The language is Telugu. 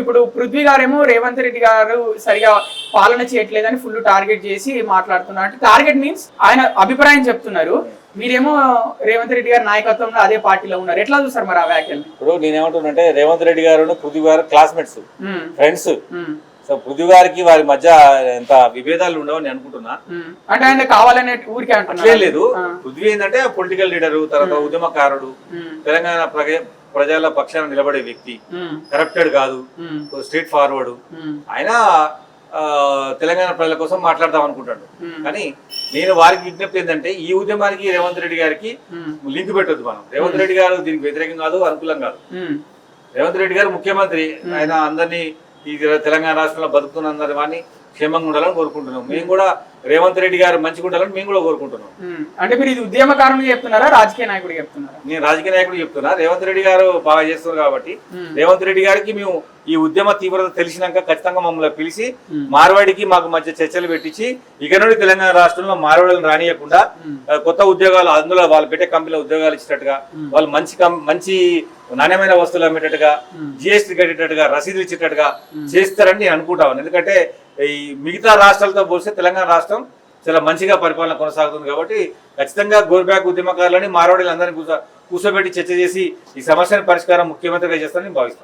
ఇప్పుడు పృథ్వీ గారేమో రేవంత్ రెడ్డి గారు సరిగా పాలన చేయట్లేదని ఫుల్ టార్గెట్ చేసి మాట్లాడుతున్నారు. అంటే టార్గెట్ మీన్స్ ఆయన అభిప్రాయం చెప్తున్నారు. మీరేమో రేవంత్ రెడ్డి గారి నాయకత్వంలో అదే పార్టీలో ఉన్నారు. ఎట్లా చూస్తారు మరి ఆ వ్యాఖ్యల్ని ఇప్పుడు నేనేమంటున్నానంటే రేవంత్ రెడ్డి గారు పృథ్వీ గారు క్లాస్మేట్స్ ఫ్రెండ్స్ సో పృథ్వీ గారికి వారి మధ్య ఎంత విభేదాలు ఉండవని అనుకుంటున్నా. ఉమ్. అంటే ఆయన కావాలనే ఊరికే అట్లే అంటున్నారు లేదు. పృథ్వీ ఏంటంటే పొలిటికల్ లీడరు తర్వాత ఉద్యమకారుడు. తెలంగాణ ప్రజ ప్రజల పక్షాన నిలబడే వ్యక్తి. కరప్టెడ్ కాదు. స్ట్రీట్ ఫార్వర్డ్ ఆయన తెలంగాణ ప్రజల కోసం మాట్లాడదాం అనుకుంటాడు. కానీ నేను వారికి విజ్ఞప్తి ఏంటంటే ఈ ఉద్యమానికి రేవంత్ రెడ్డి గారికి లింక్ పెట్టొద్దు మనం. రేవంత్ రెడ్డి గారు దీనికి వ్యతిరేకం కాదు అనుకూలం కాదు. రేవంత్ రెడ్డి గారు ముఖ్యమంత్రి. ఆయన అందరినీ ఈ తెలంగాణ రాష్ట్రంలో బతుకుతున్న వాడిని క్షేమంగా ఉండాలని కోరుకుంటున్నాం మేము కూడా రేవంత్ రెడ్డి గారు మంచిగా ఉండాలని మేము కూడా కోరుకుంటున్నాం. అంటే మీరు ఇది ఉద్యమకారునికి చెప్తున్నారా రాజకీయ నాయకుడికి చెప్తున్నారా నేను రాజకీయ నాయకుడు చెప్తున్నా రేవంత్ రెడ్డి గారు బాగా చేస్తున్నారు కాబట్టి రేవంత్ రెడ్డి గారికి మేము ఈ ఉద్యమ తీవ్రత తెలిసినాక ఖచ్చితంగా మమ్మల్ని పిలిచి. మార్వాడికి మాకు మధ్య చర్చలు పెట్టించి ఇక నుండి తెలంగాణ రాష్ట్రంలో మార్వాడులను రానియకుండా కొత్త ఉద్యోగాలు అందులో వాళ్ళు పెట్టే కంపెనీలో ఉద్యోగాలు ఇచ్చేటట్టుగా. వాళ్ళు మంచి మంచి నాణ్యమైన వస్తువులు అమ్మేటట్టుగా. జిఎస్టీ కట్టేటట్టుగా రసీదులు ఇచ్చేటట్టుగా చేస్తారని నేను అనుకుంటాను ఎందుకంటే ఈ మిగతా రాష్ట్రాలతో పోలిస్తే తెలంగాణ రాష్ట్రం చాలా మంచిగా పరిపాలన కొనసాగుతుంది కాబట్టి ఖచ్చితంగా గోర్బ్యాక్ ఉద్యమకారులని మార్వాడీలందరినీ కూర్చో కూర్చోబెట్టి చర్చ చేసి ఈ సమస్యను పరిష్కారం ముఖ్యమంత్రిగా చేస్తానని భావిస్తాను